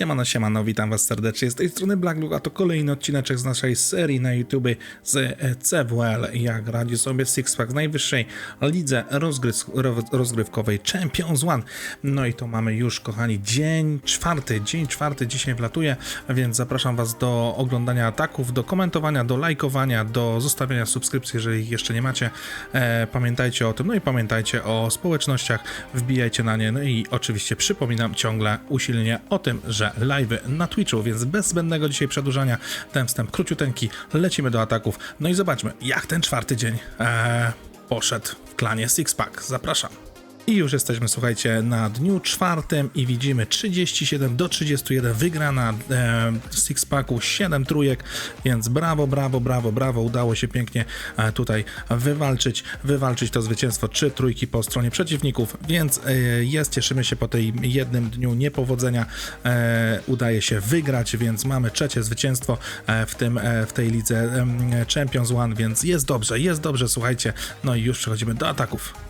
Siemano, siemano, witam was serdecznie. Z tej strony Blacklook, a to kolejny odcineczek z naszej serii na YouTube z e, CWL, jak radzi sobie Sixpack w najwyższej lidze rozgrywkowej Champions One. No i to mamy już, kochani, dzień czwarty, dzień czwarty dzisiaj wlatuje, więc zapraszam was do oglądania ataków, do komentowania, do lajkowania, do zostawiania subskrypcji, jeżeli ich jeszcze nie macie. E, pamiętajcie o tym, no i pamiętajcie o społecznościach, wbijajcie na nie, no i oczywiście przypominam ciągle usilnie o tym, że live'y na Twitchu, więc bez zbędnego dzisiaj przedłużania, ten wstęp króciuteńki, lecimy do ataków, no i zobaczmy, jak ten czwarty dzień e, poszedł w klanie Sixpack. Zapraszam. I już jesteśmy, słuchajcie, na dniu czwartym i widzimy 37 do 31 wygrana e, Sixpacku, 7 trójek, więc brawo, brawo, brawo, brawo, udało się pięknie e, tutaj wywalczyć, wywalczyć to zwycięstwo, trzy trójki po stronie przeciwników, więc e, jest, cieszymy się po tej jednym dniu niepowodzenia, e, udaje się wygrać, więc mamy trzecie zwycięstwo e, w, tym, e, w tej lidze em, Champions One, więc jest dobrze, jest dobrze, słuchajcie, no i już przechodzimy do ataków.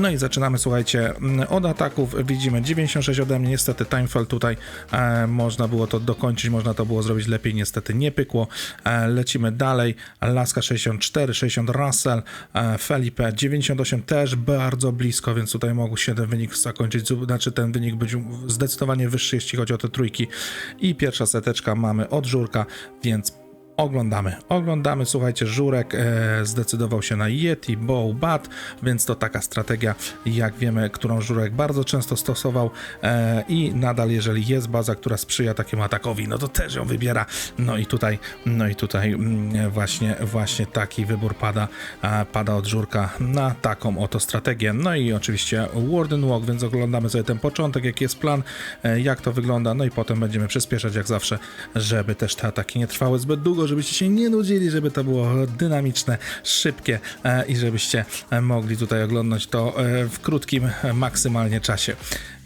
No i zaczynamy, słuchajcie, od ataków. Widzimy 96 ode mnie, niestety Timefall tutaj e, można było to dokończyć, można to było zrobić lepiej, niestety nie pykło. E, lecimy dalej, Laska 64, 60 Russell, e, Felipe 98 też bardzo blisko, więc tutaj mógł się ten wynik zakończyć, znaczy ten wynik być zdecydowanie wyższy, jeśli chodzi o te trójki. I pierwsza seteczka mamy od Żurka, więc Oglądamy, oglądamy, słuchajcie, Żurek e, zdecydował się na Yeti, Bow, Bat, więc to taka strategia, jak wiemy, którą Żurek bardzo często stosował e, i nadal, jeżeli jest baza, która sprzyja takiemu atakowi, no to też ją wybiera, no i tutaj, no i tutaj mm, właśnie, właśnie taki wybór pada, e, pada od Żurka na taką oto strategię, no i oczywiście Warden Walk, więc oglądamy sobie ten początek, jaki jest plan, e, jak to wygląda, no i potem będziemy przyspieszać jak zawsze, żeby też te ataki nie trwały zbyt długo, żebyście się nie nudzili, żeby to było dynamiczne, szybkie e, i żebyście e, mogli tutaj oglądać to e, w krótkim maksymalnie czasie.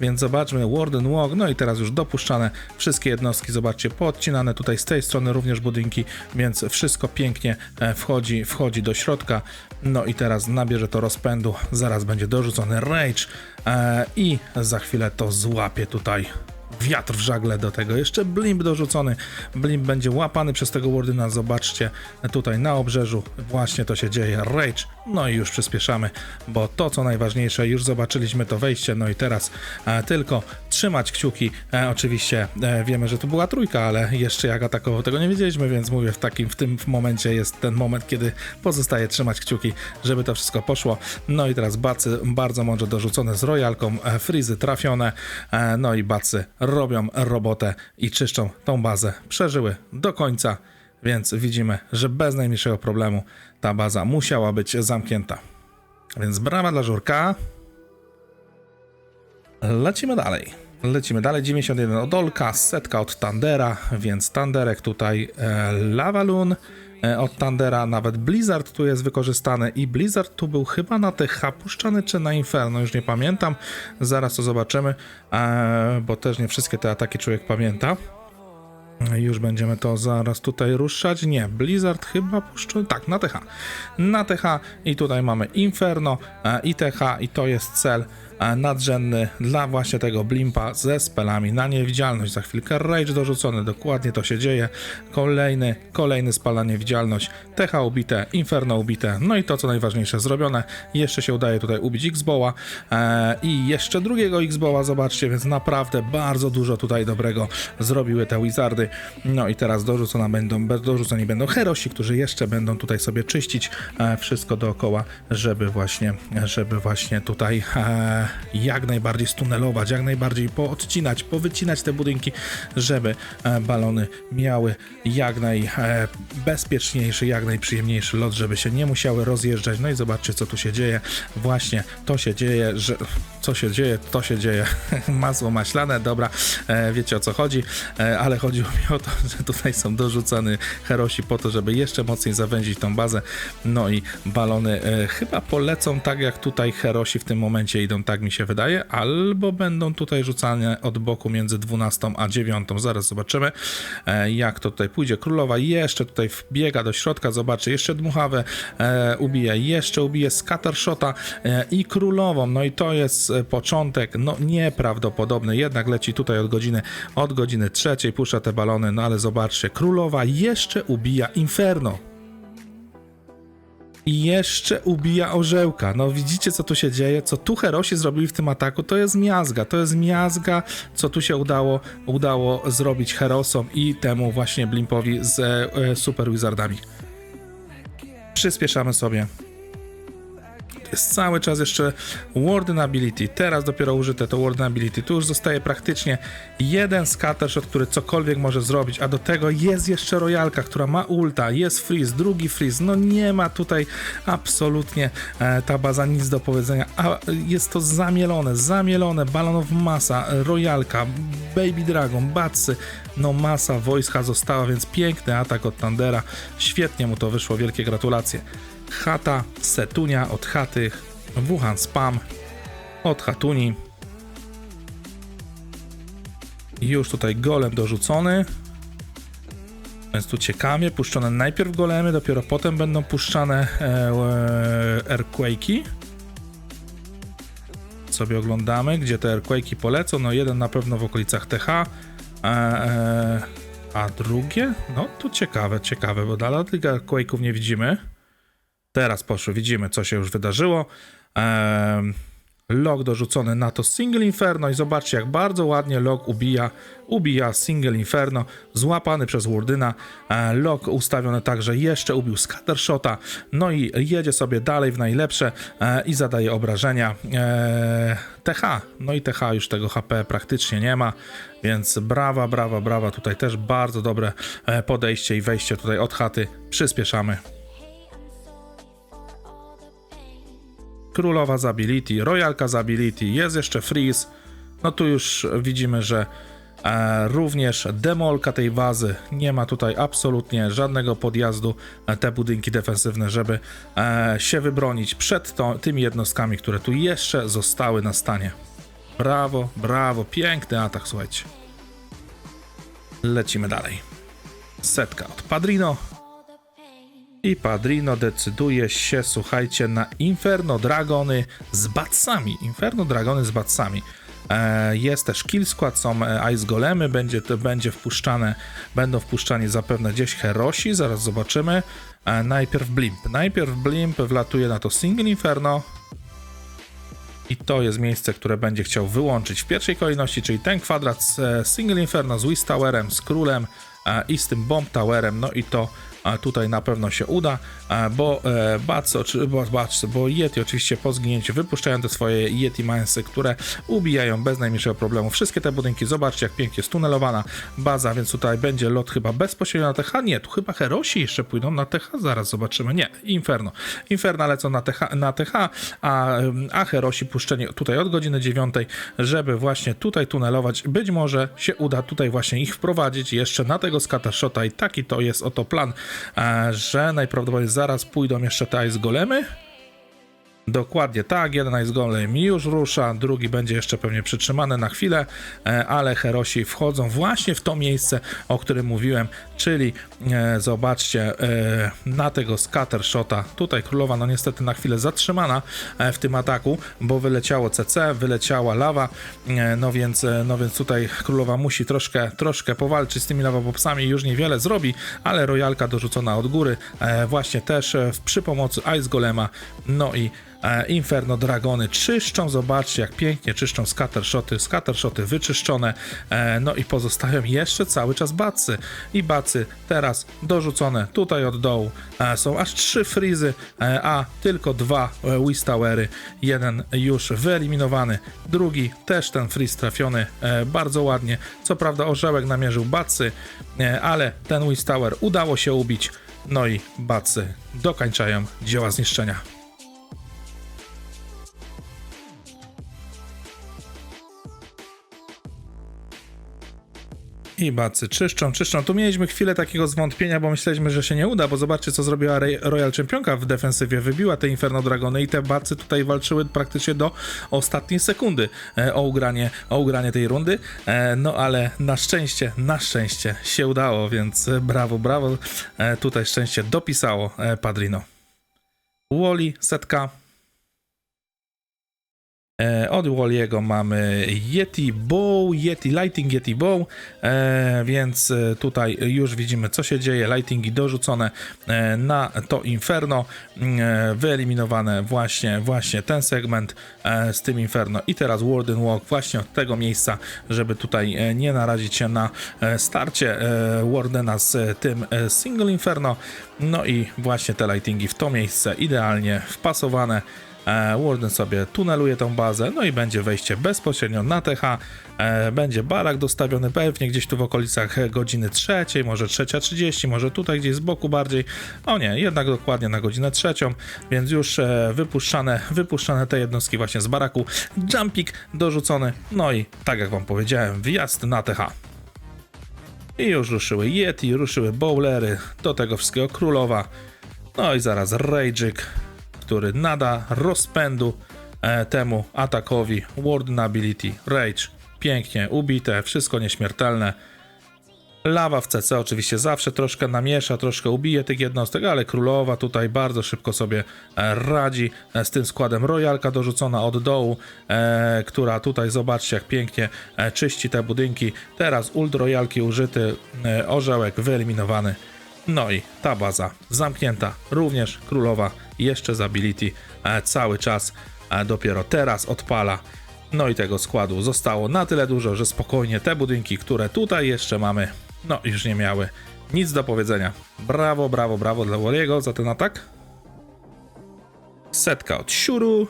Więc zobaczmy Warden Walk, no i teraz już dopuszczane wszystkie jednostki, zobaczcie, poodcinane tutaj z tej strony również budynki, więc wszystko pięknie wchodzi, wchodzi do środka. No i teraz nabierze to rozpędu, zaraz będzie dorzucony Rage i za chwilę to złapie tutaj wiatr w żagle do tego. Jeszcze blimp dorzucony. Blimp będzie łapany przez tego Wardyna. Zobaczcie tutaj na obrzeżu. Właśnie to się dzieje. Rage. No i już przyspieszamy, bo to co najważniejsze, już zobaczyliśmy to wejście. No i teraz e, tylko trzymać kciuki. E, oczywiście e, wiemy, że tu była trójka, ale jeszcze jak atakował tego nie wiedzieliśmy, więc mówię, w takim w tym momencie jest ten moment, kiedy pozostaje trzymać kciuki, żeby to wszystko poszło. No i teraz bacy bardzo mądrze dorzucone z royalką, frizy trafione. No i bacy robią robotę i czyszczą tą bazę. Przeżyły do końca, więc widzimy, że bez najmniejszego problemu ta baza musiała być zamknięta. Więc brawa dla Żurka. Lecimy dalej. Lecimy dalej. 91 od Olka, setka od Tandera, więc Tanderek tutaj e, Lavaloon e, od Tandera, nawet Blizzard tu jest wykorzystany i Blizzard tu był chyba na TH puszczany czy na Inferno, już nie pamiętam. Zaraz to zobaczymy, e, bo też nie wszystkie te ataki człowiek pamięta. Już będziemy to zaraz tutaj ruszać. Nie, Blizzard chyba puszczony. Tak, na TH. Na TH i tutaj mamy Inferno e, i TH i to jest cel nadrzędny dla właśnie tego Blimpa ze spelami na niewidzialność. Za chwilkę Rage dorzucony, dokładnie to się dzieje. Kolejny, kolejny spal na niewidzialność. TH ubite, Inferno ubite. No i to co najważniejsze zrobione. Jeszcze się udaje tutaj ubić X-Boła e, i jeszcze drugiego X-Boła, zobaczcie, więc naprawdę bardzo dużo tutaj dobrego zrobiły te Wizardy. No i teraz dorzucone będą, dorzuceni będą Herosi, którzy jeszcze będą tutaj sobie czyścić e, wszystko dookoła, żeby właśnie, żeby właśnie tutaj e, jak najbardziej stunelować, jak najbardziej poodcinać, powycinać te budynki, żeby e, balony miały jak najbezpieczniejszy, jak najprzyjemniejszy lot, żeby się nie musiały rozjeżdżać. No i zobaczcie, co tu się dzieje. Właśnie to się dzieje, że co się dzieje, to się dzieje. Masło maślane, dobra, e, wiecie o co chodzi, e, ale chodziło mi o to, że tutaj są dorzucane herosi po to, żeby jeszcze mocniej zawęzić tą bazę. No i balony e, chyba polecą tak, jak tutaj herosi w tym momencie idą, tak mi się wydaje, albo będą tutaj rzucane od boku między 12 a 9. Zaraz zobaczymy, e, jak to tutaj pójdzie. Królowa jeszcze tutaj wbiega do środka, zobaczy, jeszcze dmuchawę e, ubije, jeszcze ubije scattershota e, i królową. No i to jest początek, no nieprawdopodobny, jednak leci tutaj od godziny, od godziny trzeciej, puszcza te balony, no ale zobaczcie, królowa jeszcze ubija Inferno. I jeszcze ubija orzełka. No widzicie, co tu się dzieje? Co tu herosi zrobili w tym ataku? To jest miazga. To jest miazga, co tu się udało, udało zrobić herosom i temu właśnie Blimpowi z e, Super Wizardami. Przyspieszamy sobie. Jest cały czas jeszcze Warden Ability. Teraz dopiero użyte to Warden Ability. Tu już zostaje praktycznie jeden scattershot, który cokolwiek może zrobić, a do tego jest jeszcze Royalka, która ma ulta, jest freeze, drugi freeze. No nie ma tutaj absolutnie e, ta baza nic do powiedzenia, a jest to zamielone, zamielone, balonów masa, Royalka, Baby Dragon, Batsy, no masa wojska została, więc piękny atak od Tandera. Świetnie mu to wyszło, wielkie gratulacje. Chata, Setunia od chaty, Wuhan Spam od Hatuni. Już tutaj golem dorzucony. Więc tu ciekawie, puszczone najpierw golemy, dopiero potem będą puszczane e, e. Sobie oglądamy, gdzie te Earthquake'i polecą. No jeden na pewno w okolicach TH. E, e, a drugie? No tu ciekawe, ciekawe, bo dalej tych Earthquake'ów nie widzimy. Teraz poszły, widzimy co się już wydarzyło. Ehm, log dorzucony na to Single Inferno i zobaczcie jak bardzo ładnie log ubija, ubija Single Inferno, złapany przez Wardyna. E, log ustawiony tak, że jeszcze ubił Scattershota, no i jedzie sobie dalej w najlepsze e, i zadaje obrażenia. E, TH, no i TH już tego HP praktycznie nie ma, więc brawa, brawa, brawa, tutaj też bardzo dobre e, podejście i wejście tutaj od chaty. Przyspieszamy. Królowa z ability, Royalka z ability, jest jeszcze Freeze. No tu już widzimy, że e, również demolka tej bazy. Nie ma tutaj absolutnie żadnego podjazdu e, te budynki defensywne, żeby e, się wybronić przed to, tymi jednostkami, które tu jeszcze zostały na stanie. Brawo, brawo, piękny atak, słuchajcie. Lecimy dalej. Setka od Padrino, i Padrino decyduje się, słuchajcie, na Inferno Dragony z batsami. Inferno Dragony z batsami. E, jest też Kill Squad, są e, Ice Golemy, będzie, będzie wpuszczane, będą wpuszczani zapewne gdzieś Herosi, zaraz zobaczymy. E, najpierw Blimp. Najpierw Blimp wlatuje na to Single Inferno. I to jest miejsce, które będzie chciał wyłączyć w pierwszej kolejności, czyli ten kwadrat z Single Inferno, z Wiz Towerem, z Królem i z tym Bomb Towerem, no i to tutaj na pewno się uda, e, bo e, Bats, bo, Bats, bo Yeti oczywiście po zginięciu wypuszczają te swoje Yeti Minesy, które ubijają bez najmniejszego problemu wszystkie te budynki. Zobaczcie, jak pięknie stunelowana baza, więc tutaj będzie lot chyba bezpośrednio na TH. Nie, tu chyba Herosi jeszcze pójdą na TH, zaraz zobaczymy. Nie, Inferno. Inferna lecą na TH, na TH a, a Herosi puszczeni tutaj od godziny 9, żeby właśnie tutaj tunelować. Być może się uda tutaj właśnie ich wprowadzić jeszcze na tego Scattershota i taki to jest oto plan że najprawdopodobniej zaraz pójdą jeszcze te Ice Golemy. Dokładnie tak, jeden Ice Golem już rusza, drugi będzie jeszcze pewnie przytrzymany na chwilę, e, ale Herosi wchodzą właśnie w to miejsce, o którym mówiłem, czyli e, zobaczcie e, na tego Scattershota, tutaj królowa no niestety na chwilę zatrzymana e, w tym ataku, bo wyleciało CC, wyleciała lawa, e, no więc, e, no więc tutaj królowa musi troszkę, troszkę powalczyć z tymi lawabopsami, już niewiele zrobi, ale royalka dorzucona od góry, e, właśnie też e, przy pomocy Ice Golema, no i Inferno Dragony czyszczą, zobaczcie jak pięknie czyszczą scattershoty, scattershoty wyczyszczone, e, no i pozostają jeszcze cały czas bacy. I bacy teraz dorzucone tutaj od dołu, E, są aż trzy frizy, e, a tylko dwa e, Wiz Towery, jeden już wyeliminowany, drugi też ten freeze trafiony bardzo ładnie, co prawda orzełek namierzył bacy, ale ten Wiz Tower udało się ubić, no i bacy dokańczają dzieła zniszczenia. I bacy czyszczą, czyszczą. Tu mieliśmy chwilę takiego zwątpienia, bo myśleliśmy, że się nie uda, bo zobaczcie, co zrobiła Royal Championka w defensywie. Wybiła te Inferno Dragony i te bacy tutaj walczyły praktycznie do ostatniej sekundy e, o ugranie, o ugranie tej rundy. E, no ale na szczęście, na szczęście się udało, więc brawo, brawo. E, tutaj szczęście dopisało Padrino. Wally, setka. E, Od Walliego mamy Yeti Bow, Yeti Lighting, Yeti Bow, e, więc e, tutaj już widzimy co się dzieje. Lightingi dorzucone na to Inferno, e, wyeliminowane właśnie, właśnie ten segment z tym Inferno i teraz Warden Walk właśnie od tego miejsca, żeby tutaj nie narazić się na starcie Wardena z tym Single Inferno. No i właśnie te lightingi w to miejsce idealnie wpasowane. E, Warden sobie tuneluje tą bazę, no i będzie wejście bezpośrednio na TH. E, będzie barak dostawiony pewnie gdzieś tu w okolicach godziny trzeciej, może trzecia 30, może tutaj gdzieś z boku bardziej. O nie, jednak dokładnie na godzinę trzecią, więc już e, wypuszczane, wypuszczane te jednostki właśnie z baraku. Jumpik dorzucony, no i tak jak wam powiedziałem, wjazd na TH. I już ruszyły Yeti, ruszyły Bowlery, do tego wszystkiego Królowa. No i zaraz Rage'ik, który nada rozpędu e, temu atakowi Warden Ability. Rage, pięknie, ubite, wszystko nieśmiertelne. Lawa w CC oczywiście zawsze troszkę namiesza, troszkę ubije tych jednostek, ale królowa tutaj bardzo szybko sobie e, radzi e, z tym składem. Royalka dorzucona od dołu, e, która tutaj zobaczcie jak pięknie czyści te budynki. Teraz ult royalki użyty, e, orzełek wyeliminowany. No i ta baza zamknięta, również królowa jeszcze z ability e, cały czas, e, dopiero teraz odpala. No i tego składu zostało na tyle dużo, że spokojnie te budynki, które tutaj jeszcze mamy, no już nie miały nic do powiedzenia. Brawo, brawo, brawo dla Wariego za ten atak. Setka od Siuru.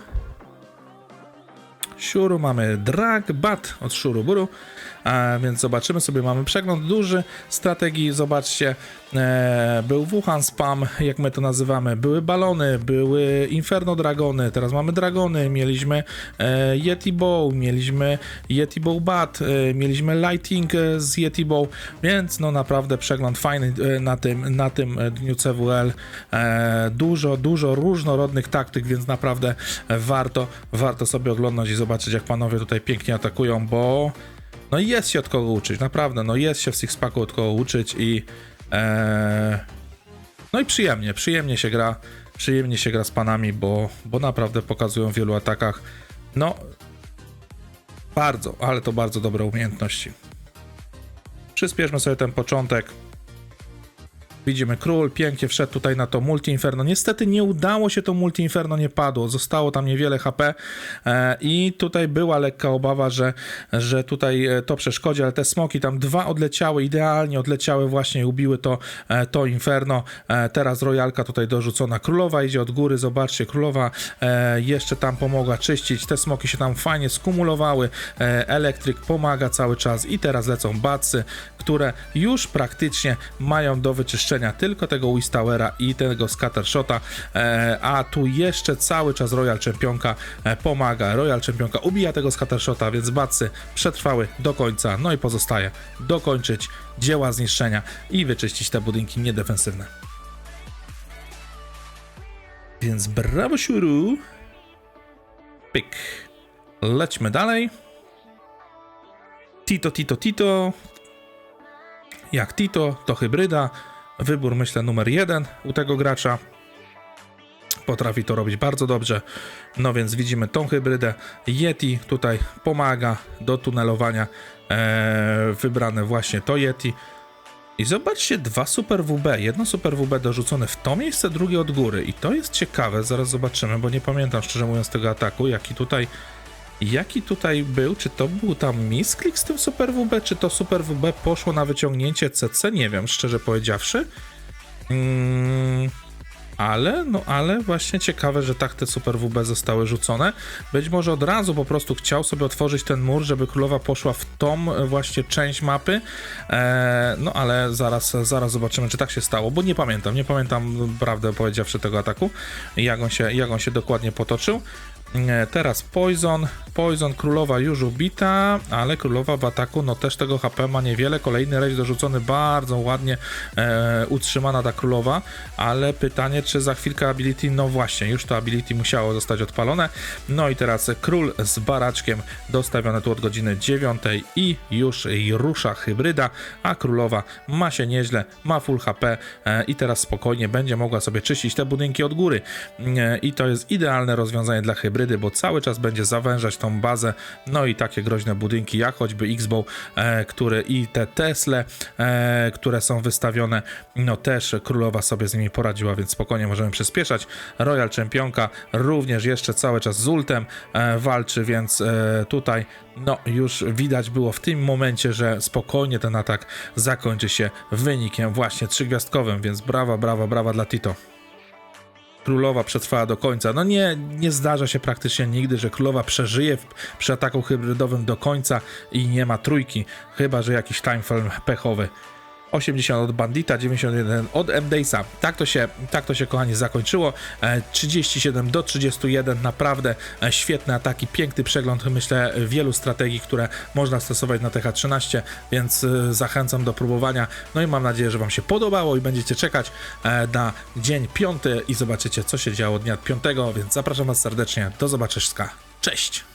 Siuru mamy drag, bat od Shuruburu, a więc zobaczymy sobie, mamy przegląd duży strategii, zobaczcie, e, był Wuhan Spam, jak my to nazywamy, były balony, były Inferno Dragony, teraz mamy dragony, mieliśmy e, Yeti Bow, mieliśmy Yeti Bow Bat, e, mieliśmy Lighting z Yeti Bow, więc no naprawdę przegląd fajny na tym, na tym dniu CWL, dużo, dużo różnorodnych taktyk, więc naprawdę warto, warto sobie oglądać i zobaczyć, jak panowie tutaj pięknie atakują, bo no jest się od kogo uczyć, naprawdę, no jest się w Sixpacku od kogo uczyć i e, no i przyjemnie, przyjemnie się gra, przyjemnie się gra z panami, bo, bo naprawdę pokazują w wielu atakach, no bardzo, ale to bardzo dobre umiejętności. Przyspieszmy sobie ten początek. Widzimy król, pięknie wszedł tutaj na to Multi Inferno. Niestety nie udało się to Multi Inferno, nie padło. Zostało tam niewiele HP e, i tutaj była lekka obawa, że, że tutaj e, to przeszkodzi, ale te smoki tam dwa odleciały, idealnie odleciały właśnie i ubiły to, e, to Inferno. Teraz Royalka tutaj dorzucona. Królowa idzie od góry, zobaczcie, Królowa jeszcze tam pomogła czyścić. Te smoki się tam fajnie skumulowały. Elektryk pomaga cały czas i teraz lecą bacy, które już praktycznie mają do wyczyszczenia tylko tego Wistowera i tego Scattershota, e, a tu jeszcze cały czas Royal Czempionka e, pomaga. Royal Czempionka ubija tego Scattershota, więc bacy przetrwały do końca, no i pozostaje dokończyć dzieła zniszczenia i wyczyścić te budynki niedefensywne. Więc brawo Shuru. Pyk. Lećmy dalej. Tito, Tito, Tito. Jak Tito, to hybryda. Wybór, myślę, numer jeden u tego gracza. Potrafi to robić bardzo dobrze. No więc widzimy tą hybrydę. Yeti tutaj pomaga do tunelowania. Eee, wybrane właśnie to Yeti. I zobaczcie, dwa Super WB. Jedno Super WB dorzucone w to miejsce, drugie od góry. I to jest ciekawe, zaraz zobaczymy, bo nie pamiętam szczerze mówiąc tego ataku, jaki tutaj Jaki tutaj był? Czy to był tam misklik z tym Super WB? Czy to Super WB poszło na wyciągnięcie CC? Nie wiem, szczerze powiedziawszy. Mm, ale, no ale właśnie ciekawe, że tak te Super WB zostały rzucone. Być może od razu po prostu chciał sobie otworzyć ten mur, żeby królowa poszła w tą właśnie część mapy. Eee, no ale zaraz, zaraz zobaczymy, czy tak się stało, bo nie pamiętam, nie pamiętam, prawdę powiedziawszy, tego ataku, jak on się, jak on się dokładnie potoczył. E, Teraz Poison. Poison królowa już ubita, ale królowa w ataku no też tego HP ma niewiele. Kolejny rejs dorzucony bardzo ładnie e, utrzymana ta królowa, ale pytanie czy za chwilkę ability, no właśnie, już to ability musiało zostać odpalone. No i teraz król z baraczkiem dostawione tu od godziny 9 i już rusza hybryda, a królowa ma się nieźle, ma full HP e, i teraz spokojnie będzie mogła sobie czyścić te budynki od góry. E, I to jest idealne rozwiązanie dla hybrydy hybrydy, bo cały czas będzie zawężać tą bazę, no i takie groźne budynki, jak choćby X-Bow, e, który i te Tesle, e, które są wystawione, no też królowa sobie z nimi poradziła, więc spokojnie możemy przyspieszać. Royal Czempionka również jeszcze cały czas z ultem e, walczy, więc e, tutaj no już widać było w tym momencie, że spokojnie ten atak zakończy się wynikiem właśnie trzygwiazdkowym, więc brawa, brawa, brawa dla Tito. Królowa przetrwała do końca. No nie, nie zdarza się praktycznie nigdy, że królowa przeżyje w, przy ataku hybrydowym do końca i nie ma trójki, chyba że jakiś timeframe pechowy. 80 od Bandita, 91 od MDace'a. Tak to się, tak to się kochani zakończyło. E, 37 do 31, naprawdę e, świetne ataki, piękny przegląd, myślę, wielu strategii, które można stosować na TH13, więc e, zachęcam do próbowania. No i mam nadzieję, że Wam się podobało i będziecie czekać e, na dzień piąty i zobaczycie, co się działo dnia piątego, więc zapraszam Was serdecznie. Do zobaczyska. Cześć!